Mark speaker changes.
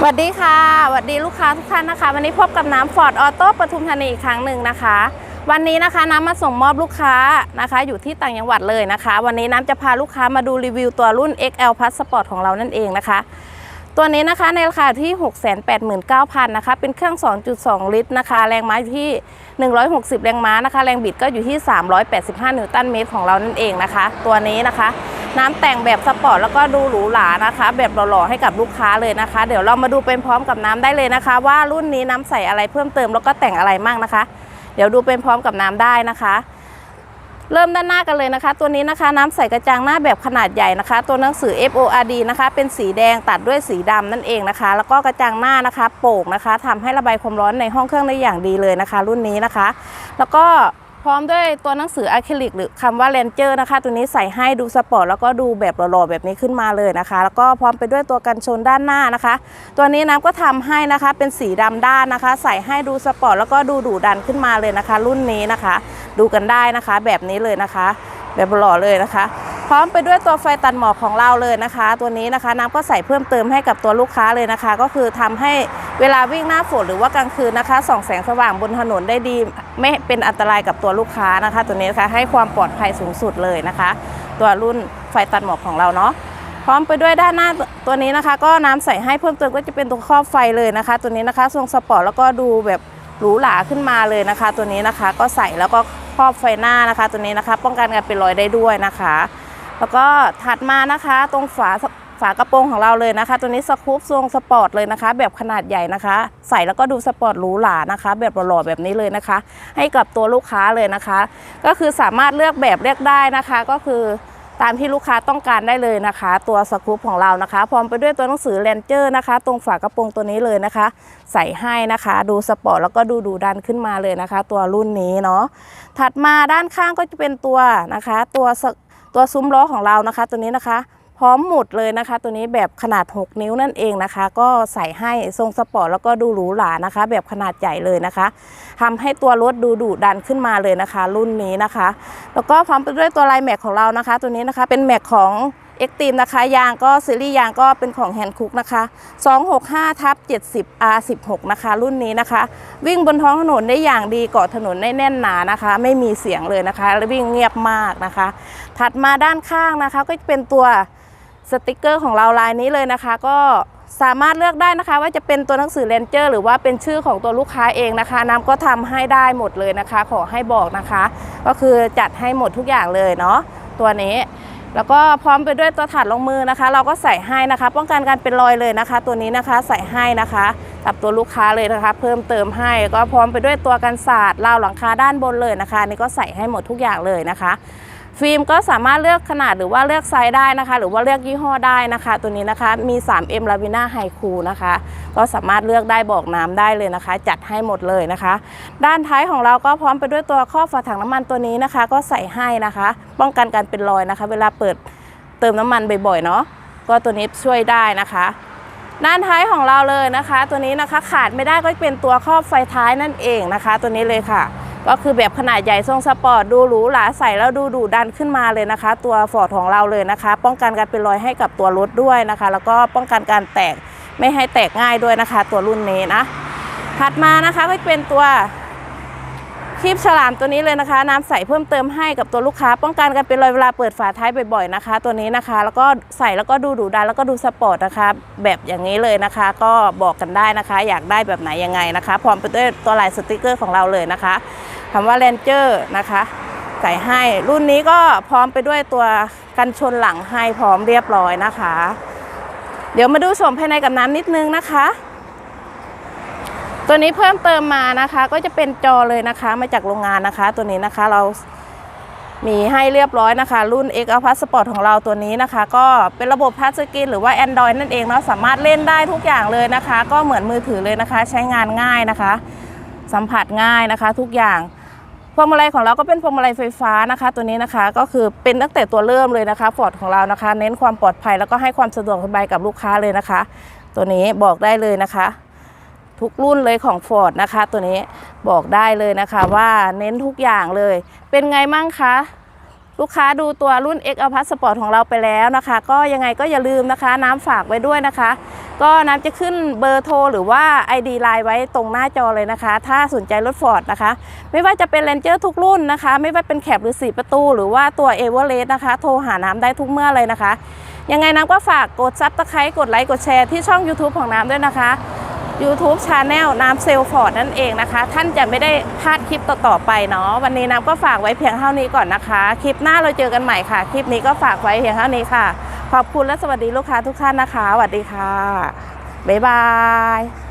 Speaker 1: สวัสดีค่ะสวัสดีลูกค้าทุกท่านนะคะ วันนี้พบกับน้ำฟอร์ดออโต้ปทุมธานีอีกครั้งหนึ่งนะคะ วันนี้นะคะน้ำมาส่งมอบลูกค้านะคะ อยู่ที่ต่างจังหวัดเลยนะคะ วันนี้น้ำจะพาลูกค้ามาดูรีวิวตัวรุ่น XL Passport ของเรานั่นเองนะคะ ตัวนี้นะคะในราคาที่ 689,000นะคะ เป็นเครื่อง 2.2 ลิตรนะคะ แรงม้าอยู่ที่ 160 แรงม้านะคะ แรงบิดก็อยู่ที่ 385 นิวตันเมตรของเรานั่นเองนะคะ ตัวนี้นะคะ น้ำแต่งแบบสปอร์ตแล้วก็ดูหรูหรานะคะ แบบหล่อๆให้กับลูกค้าเลยนะคะ เดี๋ยวเรามาดูเป็นพร้อมกับน้ำได้เลยนะคะ ว่ารุ่นนี้น้ำใส่อะไรเพิ่มเติมแล้วก็แต่งอะไรมั่งนะคะ เดี๋ยวดูเป็นพร้อมกับน้ำได้นะคะเริ่มด้านหน้ากันเลยนะคะ ตัวนี้นะคะน้ำใสกระจังหน้าแบบขนาดใหญ่นะคะ ตัวหนังสือ FORD นะคะ เป็นสีแดงตัดด้วยสีดำนั่นเองนะคะ แล้วก็กระจังหน้านะคะ โป่งนะคะทำให้ระบายความร้อนในห้องเครื่องได้อย่างดีเลยนะคะ รุ่นนี้นะคะ แล้วก็ พร้อมด้วยตัวหนังสืออะคริลิกหรือคำว่าเลนเจอร์นะคะ ตัวนี้ใส่ให้ดูสปอร์ตแล้วก็ดูแบบหล่อๆแบบนี้ขึ้นมาเลยนะคะ แล้วก็พร้อมไปด้วยตัวกันชนด้านหน้านะคะ ตัวนี้น้ำก็ทำให้นะคะเป็นสีดำด้านนะคะ ใส่ให้ดูสปอร์ตแล้วก็ดูดุดันขึ้นมาเลยนะคะ รุ่นนี้นะคะ ดูกันได้นะคะ แบบนี้เลยนะคะ แบบหล่อเลยนะคะพร้อมไปด้วยตัวไฟตัดหมอกของเราเลยนะคะ ตัวนี้นะคะน้ำก็ใส่เพิ่มเติมให้กับตัวลูกค้าเลยนะคะ ก็คือทำให้ เวลาวิ่งหน้าฝนหรือว่ากลางคืนนะคะส่องแสงสว่างบนถนนได้ดี ไม่เป็นอันตรายกับตัวลูกค้านะคะ ตัวนี้นะคะให้ความปลอดภัยสูงสุดเลยนะคะ ตัวรุ่นไฟตัดหมอกของเราเนาะพร้อมไปด้วยด้านหน้าตัวนี้นะคะ ก็น้ำใส่ให้เพิ่มเติมก็จะเป็นตัวครอบไฟเลยนะคะ ตัวนี้นะคะทรงสปอร์ตแล้วก็ดูแบบหรูหราขึ้นมาเลยนะคะ ตัวนี้นะคะก็ใส่แล้วก็ครอบไฟหน้านะคะ ตัวนี้นะคะ ป้องกันการเป็นรอยได้ด้วยนะคะ แล้วก็ถัดมานะคะ ตรงฝา ฝากระโปรงของเราเลยนะคะ ตัวนี้สกู๊ปทรงสปอร์ตเลยนะคะ แบบขนาดใหญ่นะคะ ใส่แล้วก็ดูสปอร์ตหรูหรานะคะ แบบหล่อๆแบบนี้เลยนะคะ ให้กับตัวลูกค้าเลยนะคะ ก็คือสามารถเลือกแบบเลือกได้นะคะ ก็คือตามที่ลูกค้าต้องการได้เลยนะคะ ตัวสกู๊ปของเรานะคะ พร้อมไปด้วยตัวหนังสือเลนเจอร์นะคะ ตรงฝากระโปรงตัวนี้เลยนะคะ ใส่ให้นะคะ ดูสปอร์ตแล้วก็ดูดูดันขึ้นมาเลยนะคะ ตัวรุ่นนี้เนาะถัดมาด้านข้างก็จะเป็นตัวนะคะ ตัวตัวซุ้มล้อของเรานะคะ ตัวนี้นะคะ พร้อมหมุดเลยนะคะ ตัวนี้แบบขนาด 6 นิ้วนั่นเองนะคะ ก็ใส่ให้ทรงสปอร์ตแล้วก็ดูหรูหรานะคะ แบบขนาดใหญ่เลยนะคะทำให้ตัวรถดูดุดันขึ้นมาเลยนะคะ รุ่นนี้นะคะ แล้วก็พร้อมไปด้วยตัวลายแม็กของเรานะคะ ตัวนี้นะคะเป็นแม็กของเอ็กตีมนะคะยางก็ซีรีส์ยางก็เป็นของแฮนคุกนะคะ265ทับ70 R16 นะคะ รุ่นนี้นะคะ วิ่งบนท้องถนนได้อย่างดีเกาะถนนได้แน่นหนานะคะ ไม่มีเสียงเลยนะคะ และวิ่งเงียบมากนะคะ ถัดมาด้านข้างนะคะ ก็จะเป็นตัว สติกเกอร์ของเราลายนี้เลยนะคะ ก็สามารถเลือกได้นะคะ ว่าจะเป็นตัวหนังสือเลนเจอร์หรือว่าเป็นชื่อของตัวลูกค้าเองนะคะน้ำก็ทำให้ได้หมดเลยนะคะ ขอให้บอกนะคะ ก็คือจัดให้หมดทุกอย่างเลยเนาะตัวนี้ แล้วก็พร้อมไปด้วยตัวถาดรองมือนะคะ เราก็ใส่ให้นะคะ ป้องกันการเป็นรอยเลยนะคะ ตัวนี้นะคะใส่ให้นะคะกับตัวลูกค้าเลยนะคะ เพิ่มเติมให้ก็พร้อมไปด้วยตัวกันศาสตร์ราวหลังคาด้านบนเลยนะคะนี่ก็ใส่ให้หมดทุกอย่างเลยนะคะ ฟิล์มก็สามารถเลือกขนาดหรือว่าเลือกไซส์ได้นะคะ หรือว่าเลือกยี่ห้อได้นะคะ ตัวนี้นะคะมี 3M l a v i n a High Cool นะคะ ก็สามารถเลือกได้บอกน้ำได้เลยนะคะ จัดให้หมดเลยนะคะ ด้านท้ายของเราก็พร้อมไปด้วยตัวครอบฝาถังน้ำมันตัวนี้นะคะ ก็ใส่ให้นะคะ ป้องกันการเป็นรอยนะคะ เวลาเปิดเติมน้ำมันบ่อยๆเนาะก็ตัวนี้ช่วยได้นะคะด้านท้ายของเราเลยนะคะ ตัวนี้นะคะขาดไม่ได้ก็เป็นตัวครอบไฟท้ายนั่นเองนะคะ ตัวนี้เลยค่ะ ก็คือแบบขนาดใหญ่ทรงสปอร์ตดูหรูหราใส่แล้วดูดุดันขึ้นมาเลยนะคะ ตัวฟอร์ดของเราเลยนะคะ ป้องกันการเป็นรอยให้กับตัวรถด้วยนะคะ แล้วก็ป้องกันการแตกไม่ให้แตกง่ายด้วยนะคะ ตัวรุ่นนี้นะถัดมานะคะก็เป็นตัว คีบฉลามตัวนี้เลยนะคะ น้ำใสเพิ่มเติมให้กับตัวลูกค้า ป้องกันการเป็นรอยเวลาเปิดฝาท้ายบ่อยๆนะคะ ตัวนี้นะคะ แล้วก็ใส่แล้วก็ดูดุดันแล้วก็ดูสปอร์ตนะคะ แบบอย่างนี้เลยนะคะ ก็บอกกันได้นะคะ อยากได้แบบไหนยังไงนะคะ พร้อมไปด้วยตัวลายสติกเกอร์ของเราเลยนะคะคำว่าเลนเจอร์นะคะใส่ให้รุ่นนี้ก็พร้อมไปด้วยตัวกันชนหลังให้พร้อมเรียบร้อยนะคะ เดี๋ยวมาดูชมภายในกับน้ำนิดนึงนะคะ ตัวนี้เพิ่มเติมมานะคะ ก็จะเป็นจอเลยนะคะ มาจากโรงงานนะคะ ตัวนี้นะคะเรามีให้เรียบร้อยนะคะ รุ่น X a p a s s p o r t ของเราตัวนี้นะคะ ก็เป็นระบบทัชสกรีนหรือว่า Android นั่นเองเนาะสามารถเล่นได้ทุกอย่างเลยนะคะ ก็เหมือนมือถือเลยนะคะ ใช้งานง่ายนะคะ สัมผัสง่ายนะคะ ทุกอย่างพวงมาลัยของเราก็เป็นพวงมาลัยไฟฟ้านะคะ ตัวนี้นะคะก็คือเป็นตั้งแต่ตัวเริ่มเลยนะคะฟอร์ดของเรานะคะ เน้นความปลอดภัยแล้วก็ให้ความสะดวกสบายกับลูกค้าเลยนะคะ ตัวนี้บอกได้เลยนะคะ ทุกรุ่นเลยของ Ford นะคะ ตัวนี้บอกได้เลยนะคะว่าเน้นทุกอย่างเลย เป็นไงมั่งคะลูกค้าดูตัวรุ่น X a p a s Sport ของเราไปแล้วนะคะ ก็ยังไงก็อย่าลืมนะคะ น้ำฝากไว้ด้วยนะคะ ก็น้ำจะขึ้นเบอร์โทรหรือว่า ID ไลน์ไว้ตรงหน้าจอเลยนะคะ ถ้าสนใจรถฟอร์ดนะคะ ไม่ว่าจะเป็น Ranger ทุกรุ่นนะคะ ไม่ว่าเป็นแคบหรือ4ประตู หรือว่าตัว e v e r e s t นะคะ โทรหาน้ำได้ทุกเมื่อเลยนะคะ ยังไงน้ำก็ฝากกดซับสไครต์กดไลค์กดแชร์ที่ช่อง YouTube ของน้ำด้วยนะคะ YouTube Channel น้ำเซลฟอร์ดนั่นเองนะคะ ท่านจะไม่ได้พลาดคลิปต่อๆไปเนาะวันนี้น้ำก็ฝากไว้เพียงเท่านี้ก่อนนะคะ คลิปหน้าเราเจอกันใหม่ค่ะ คลิปนี้ก็ฝากไว้เพียงเท่านี้ค่ะ ขอบคุณและสวัสดีลูกค้าทุกท่านนะคะสวัสดีค่ะบ๊ายบาย